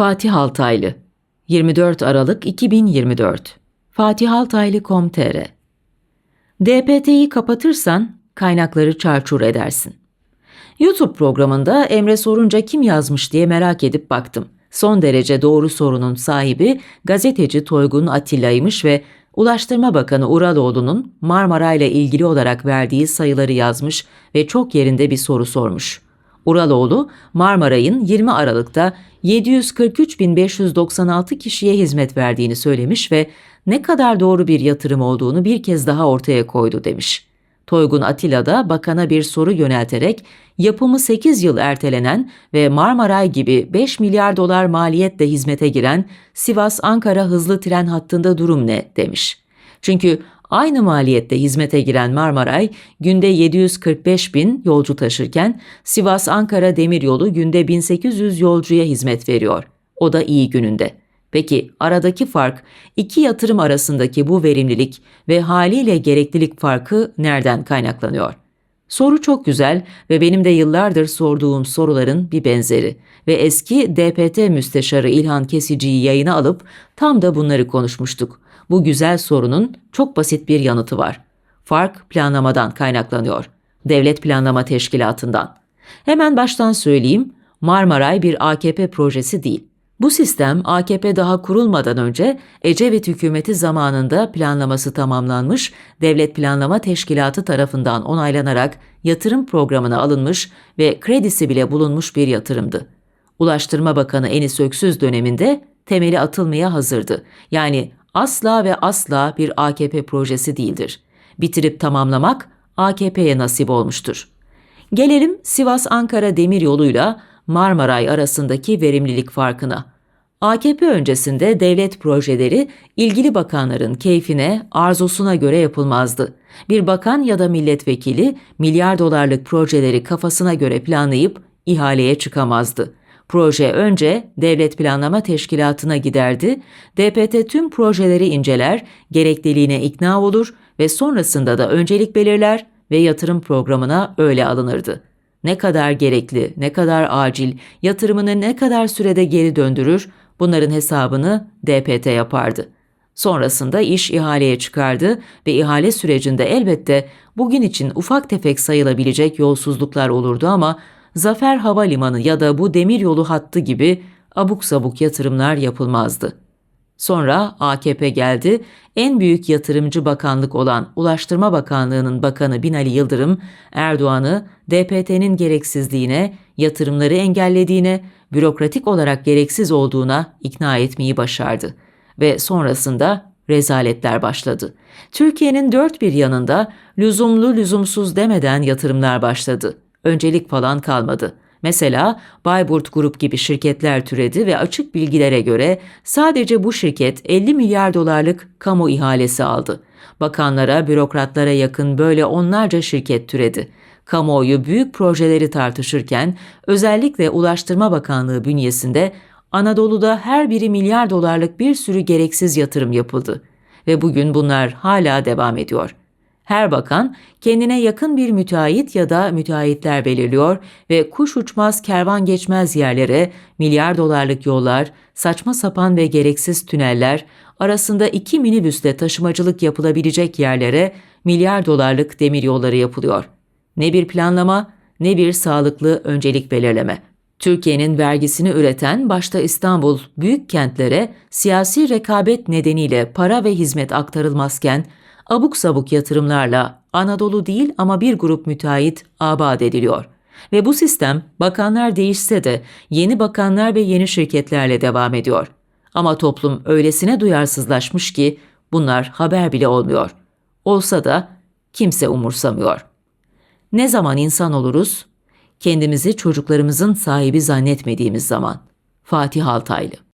Fatih Altaylı 24 Aralık 2024 fatihaltaylı.com.tr DPT'yi kapatırsan kaynakları çarçur edersin. YouTube programında Emre sorunca kim yazmış diye merak edip baktım. Son derece doğru sorunun sahibi gazeteci Toygun Atilla'ymış ve Ulaştırma Bakanı Uraloğlu'nun Marmara ile ilgili olarak verdiği sayıları yazmış ve çok yerinde bir soru sormuş. Uraloğlu, Marmaray'ın 20 Aralık'ta 743.596 kişiye hizmet verdiğini söylemiş ve ne kadar doğru bir yatırım olduğunu bir kez daha ortaya koydu demiş. Toygun Atilla da bakana bir soru yönelterek yapımı 8 yıl ertelenen ve Marmaray gibi 5 milyar dolar maliyetle hizmete giren Sivas-Ankara hızlı tren hattında durum ne demiş. Çünkü aynı maliyette hizmete giren Marmaray günde 745 bin yolcu taşırken Sivas-Ankara demiryolu günde 1800 yolcuya hizmet veriyor. O da iyi gününde. Peki aradaki fark, iki yatırım arasındaki bu verimlilik ve haliyle gereklilik farkı nereden kaynaklanıyor? Soru çok güzel ve benim de yıllardır sorduğum soruların bir benzeri ve eski DPT müsteşarı İlhan Kesici'yi yayına alıp tam da bunları konuşmuştuk. Bu güzel sorunun çok basit bir yanıtı var. Fark planlamadan kaynaklanıyor. Devlet Planlama Teşkilatı'ndan. Hemen baştan söyleyeyim, Marmaray bir AKP projesi değil. Bu sistem AKP daha kurulmadan önce Ecevit hükümeti zamanında planlaması tamamlanmış, Devlet Planlama Teşkilatı tarafından onaylanarak yatırım programına alınmış ve kredisi bile bulunmuş bir yatırımdı. Ulaştırma Bakanı Enis Öksüz döneminde temeli atılmaya hazırdı. Yani asla ve asla bir AKP projesi değildir. Bitirip tamamlamak AKP'ye nasip olmuştur. Gelelim Sivas-Ankara demiryoluyla Marmaray arasındaki verimlilik farkına. AKP öncesinde devlet projeleri ilgili bakanların keyfine, arzusuna göre yapılmazdı. Bir bakan ya da milletvekili milyar dolarlık projeleri kafasına göre planlayıp ihaleye çıkamazdı. Proje önce Devlet Planlama Teşkilatı'na giderdi, DPT tüm projeleri inceler, gerekliliğine ikna olur ve sonrasında da öncelik belirler ve yatırım programına öyle alınırdı. Ne kadar gerekli, ne kadar acil, yatırımını ne kadar sürede geri döndürür, bunların hesabını DPT yapardı. Sonrasında iş ihaleye çıkardı ve ihale sürecinde elbette bugün için ufak tefek sayılabilecek yolsuzluklar olurdu ama Zafer Havalimanı ya da bu demiryolu hattı gibi abuk sabuk yatırımlar yapılmazdı. Sonra AKP geldi, en büyük yatırımcı bakanlık olan Ulaştırma Bakanlığı'nın bakanı Binali Yıldırım, Erdoğan'ı DPT'nin gereksizliğine, yatırımları engellediğine, bürokratik olarak gereksiz olduğuna ikna etmeyi başardı. Ve sonrasında rezaletler başladı. Türkiye'nin dört bir yanında lüzumlu lüzumsuz demeden yatırımlar başladı. Öncelik falan kalmadı.'' Mesela Bayburt Grup gibi şirketler türedi ve açık bilgilere göre sadece bu şirket 50 milyar dolarlık kamu ihalesi aldı. Bakanlara, bürokratlara yakın böyle onlarca şirket türedi. Kamuoyu büyük projeleri tartışırken özellikle Ulaştırma Bakanlığı bünyesinde Anadolu'da her biri milyar dolarlık bir sürü gereksiz yatırım yapıldı ve bugün bunlar hala devam ediyor. Her bakan kendine yakın bir müteahhit ya da müteahhitler belirliyor ve kuş uçmaz kervan geçmez yerlere milyar dolarlık yollar, saçma sapan ve gereksiz tüneller, arasında iki minibüsle taşımacılık yapılabilecek yerlere milyar dolarlık demir yolları yapılıyor. Ne bir planlama ne bir sağlıklı öncelik belirleme. Türkiye'nin vergisini üreten başta İstanbul büyük kentlere siyasi rekabet nedeniyle para ve hizmet aktarılmazken abuk sabuk yatırımlarla Anadolu değil ama bir grup müteahhit abad ediliyor. Ve bu sistem bakanlar değişse de yeni bakanlar ve yeni şirketlerle devam ediyor. Ama toplum öylesine duyarsızlaşmış ki bunlar haber bile olmuyor. Olsa da kimse umursamıyor. Ne zaman insan oluruz? Kendimizi çocuklarımızın sahibi zannetmediğimiz zaman. Fatih Altaylı